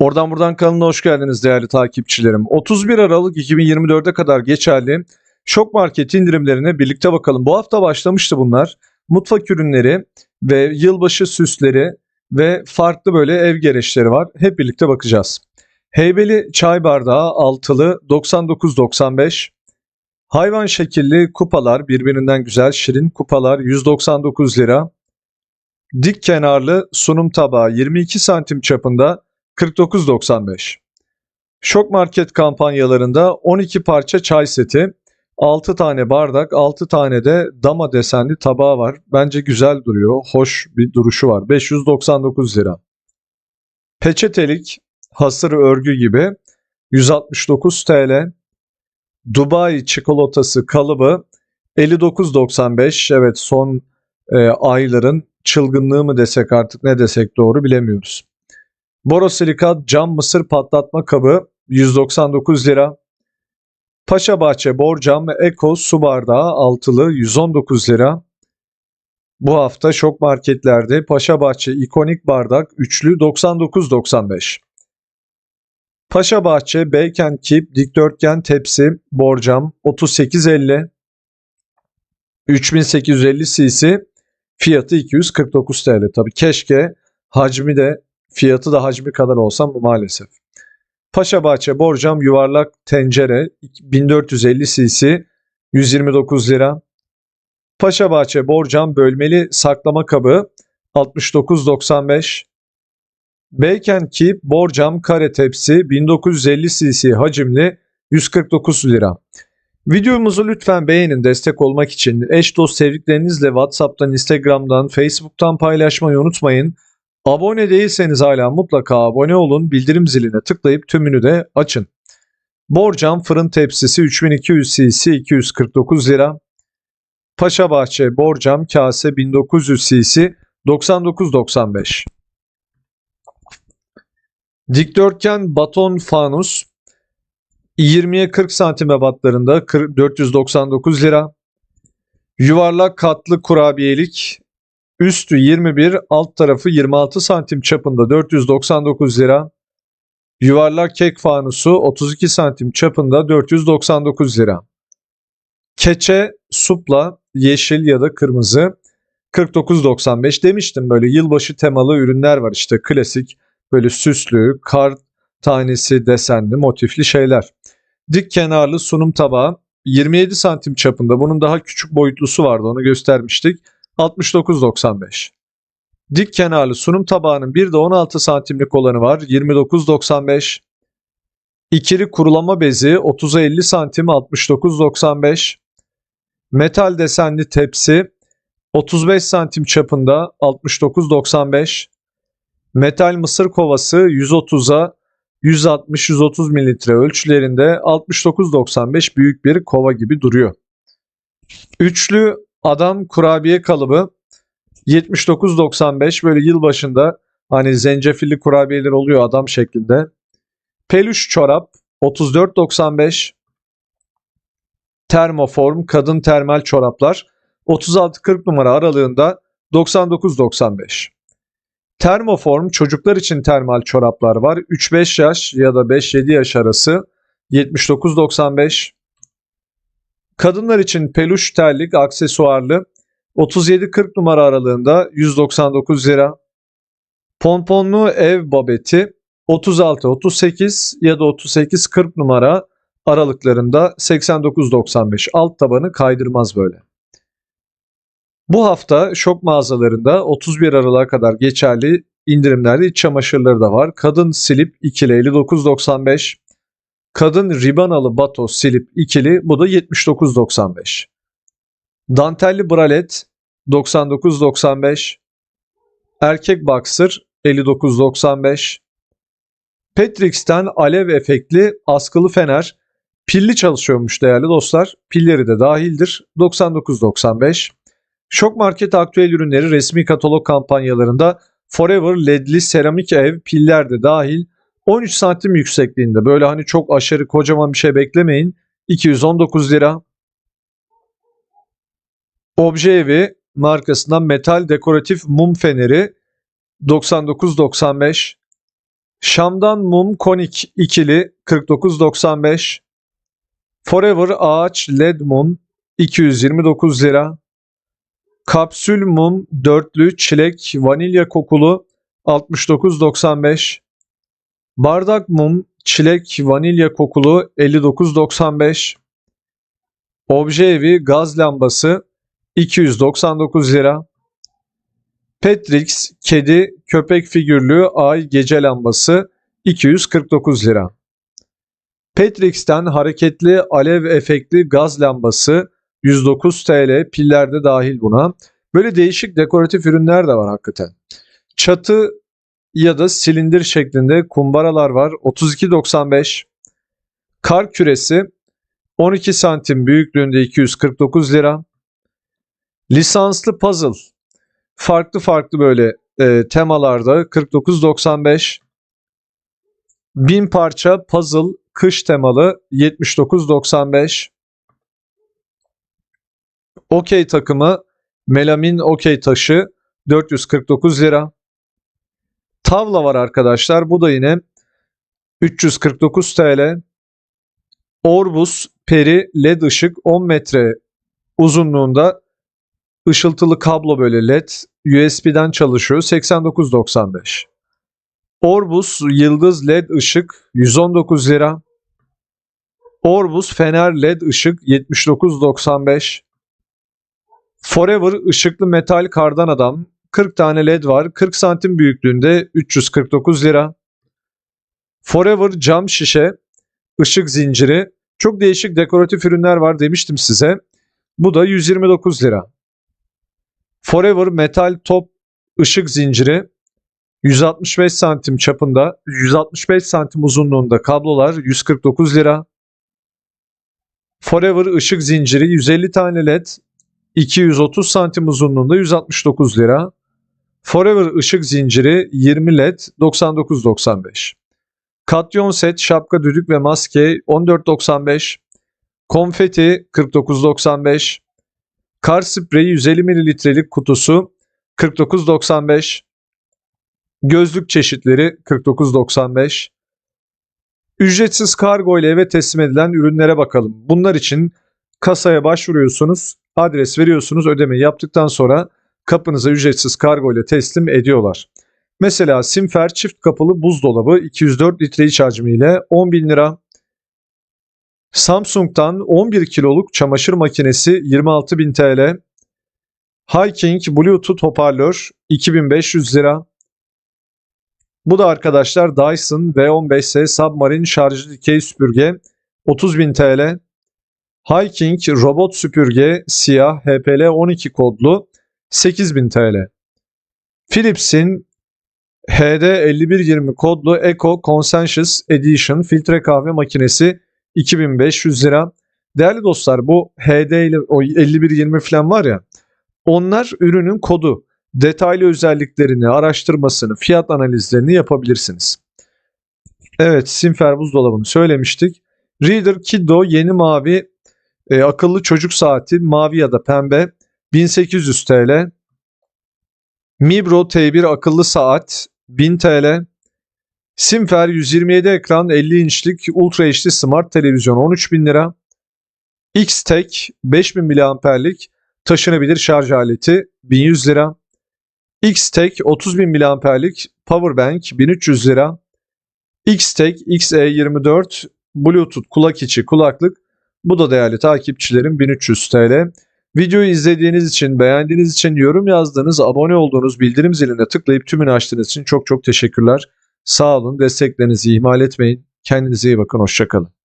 Oradan buradan kanalına hoş geldiniz değerli takipçilerim. 31 Aralık 2024'e kadar geçerli şok market indirimlerine birlikte bakalım. Bu hafta başlamıştı bunlar. Mutfak ürünleri ve yılbaşı süsleri ve farklı böyle ev gereçleri var. Hep birlikte bakacağız. Heybeli çay bardağı altılı 99.95. Hayvan şekilli kupalar birbirinden güzel şirin kupalar 199 lira. Dik kenarlı sunum tabağı 22 santim çapında 49.95. Şok market kampanyalarında 12 parça çay seti, 6 tane bardak, 6 tane de dama desenli tabağı var. Bence güzel duruyor, hoş bir duruşu var. 599 lira. Peçetelik, hasır örgü gibi 169 TL. Dubai çikolatası kalıbı 59.95. Evet son e, ayların çılgınlığı mı desek artık ne desek doğru bilemiyoruz. Borosilikat cam mısır patlatma kabı 199 lira. Paşabahçe borcam Eko su bardağı altılı 119 lira. Bu hafta şok marketlerde Paşabahçe ikonik bardak üçlü 99.95. Paşabahçe Beyken Kip dikdörtgen tepsi borcam 38.50. 3850 cc fiyatı 249 TL. Tabii keşke hacmi de Fiyatı da hacmi kadar olsa bu maalesef. Paşabahçe borcam yuvarlak tencere 1450 cc 129 lira. Paşabahçe borcam bölmeli saklama kabı 69.95. Beyken Keep borcam kare tepsi 1950 cc hacimli 149 lira. Videomuzu lütfen beğenin destek olmak için. Eş dost sevdiklerinizle WhatsApp'tan, Instagram'dan, Facebook'tan paylaşmayı unutmayın. Abone değilseniz hala mutlaka abone olun. Bildirim ziline tıklayıp tümünü de açın. Borcam fırın tepsisi 3200 cc 249 lira. Paşabahçe borcam kase 1900 cc 99.95. Dikdörtgen baton fanus 20'ye 40 santim ebatlarında 499 lira. Yuvarlak katlı kurabiyelik Üstü 21, alt tarafı 26 santim çapında 499 lira. Yuvarlak kek fanusu 32 santim çapında 499 lira. Keçe supla yeşil ya da kırmızı 49.95 demiştim böyle yılbaşı temalı ürünler var işte klasik böyle süslü kar tanesi desenli motifli şeyler. Dik kenarlı sunum tabağı 27 santim çapında bunun daha küçük boyutlusu vardı onu göstermiştik. 69.95. Dik kenarlı sunum tabağının bir de 16 santimlik olanı var 29.95. İkili kurulama bezi 30'a 50 santim 69.95. Metal desenli tepsi 35 santim çapında 69.95. Metal mısır kovası 130'a 160-130 mililitre ölçülerinde 69.95 büyük bir kova gibi duruyor. Üçlü Adam kurabiye kalıbı 79.95 böyle yılbaşında hani zencefilli kurabiyeler oluyor adam şeklinde. Peluş çorap 34.95 Termoform kadın termal çoraplar 36-40 numara aralığında 99.95 Termoform çocuklar için termal çoraplar var. 3-5 yaş ya da 5-7 yaş arası 79.95 Kadınlar için peluş terlik aksesuarlı 37-40 numara aralığında 199 lira. Pomponlu ev babeti 36-38 ya da 38-40 numara aralıklarında 89.95 alt tabanı kaydırmaz böyle. Bu hafta şok mağazalarında 31 Aralık'a kadar geçerli indirimlerde iç çamaşırları da var. Kadın silip ikili 59.95, Kadın ribanalı bato silip ikili bu da 79.95. Dantelli bralet 99.95. Erkek boxer 59.95. Petrix'ten alev efektli askılı fener pilli çalışıyormuş değerli dostlar. Pilleri de dahildir. 99.95. Şok Market aktüel ürünleri resmi katalog kampanyalarında Forever ledli seramik ev piller de dahil 13 santim yüksekliğinde böyle hani çok aşırı kocaman bir şey beklemeyin. 219 lira. Obje evi markasından metal dekoratif mum feneri 99.95. Şam'dan mum konik ikili 49.95. Forever ağaç led mum 229 lira. Kapsül mum dörtlü çilek vanilya kokulu 69.95. Bardak mum çilek vanilya kokulu 59.95. Obje evi gaz lambası 299 lira. Petrix kedi köpek figürlü ay gece lambası 249 lira. Petrix'ten hareketli alev efektli gaz lambası 109 TL piller de dahil buna. Böyle değişik dekoratif ürünler de var hakikaten. Çatı ya da silindir şeklinde kumbaralar var 32.95. Kar küresi 12 santim büyüklüğünde 249 lira. Lisanslı puzzle farklı farklı böyle e, temalarda 49.95. 1000 parça puzzle kış temalı 79.95. Okey takımı melamin okey taşı 449 lira. Tavla var arkadaşlar. Bu da yine 349 TL. Orbus peri led ışık 10 metre uzunluğunda ışıltılı kablo böyle led USB'den çalışıyor 89.95. Orbus yıldız led ışık 119 lira. Orbus fener led ışık 79.95. Forever ışıklı metal kardan adam 40 tane led var 40 santim büyüklüğünde 349 lira. Forever cam şişe ışık zinciri çok değişik dekoratif ürünler var demiştim size. Bu da 129 lira. Forever metal top ışık zinciri 165 santim çapında 165 santim uzunluğunda kablolar 149 lira. Forever ışık zinciri 150 tane led 230 santim uzunluğunda 169 lira. Forever ışık zinciri 20 led 99.95. Katyon set şapka düdük ve maske 14.95. Konfeti 49.95. Kar spreyi 150 mililitrelik kutusu 49.95. Gözlük çeşitleri 49.95. Ücretsiz kargo ile eve teslim edilen ürünlere bakalım. Bunlar için kasaya başvuruyorsunuz, adres veriyorsunuz, ödemeyi yaptıktan sonra kapınıza ücretsiz kargo ile teslim ediyorlar. Mesela Simfer çift kapılı buzdolabı 204 litre iç hacmiyle 10.000 lira. Samsung'dan 11 kiloluk çamaşır makinesi 26.000 TL. Hiking Bluetooth hoparlör 2500 lira. Bu da arkadaşlar Dyson V15S Submarine şarjlı dikey süpürge 30.000 TL. Hiking robot süpürge siyah HPL 12 kodlu 8000 TL. Philips'in HD5120 kodlu Eco Conscious Edition filtre kahve makinesi 2500 lira. Değerli dostlar bu HD ile o 5120 falan var ya onlar ürünün kodu. Detaylı özelliklerini, araştırmasını, fiyat analizlerini yapabilirsiniz. Evet Simfer buzdolabını söylemiştik. Reader Kiddo yeni mavi e, akıllı çocuk saati mavi ya da pembe 1800 TL. Mibro T1 akıllı saat 1000 TL. Simfer 127 ekran 50 inçlik Ultra HD Smart televizyon 13.000 lira. X-Tek 5000 mAh'lik taşınabilir şarj aleti 1100 lira. X-Tek 30.000 mAh'lik Powerbank 1300 lira. X-Tek XE24 Bluetooth kulak içi kulaklık bu da değerli takipçilerim 1300 TL. Videoyu izlediğiniz için, beğendiğiniz için, yorum yazdığınız, abone olduğunuz, bildirim ziline tıklayıp tümünü açtığınız için çok çok teşekkürler. Sağ olun, desteklerinizi ihmal etmeyin. Kendinize iyi bakın, hoşçakalın.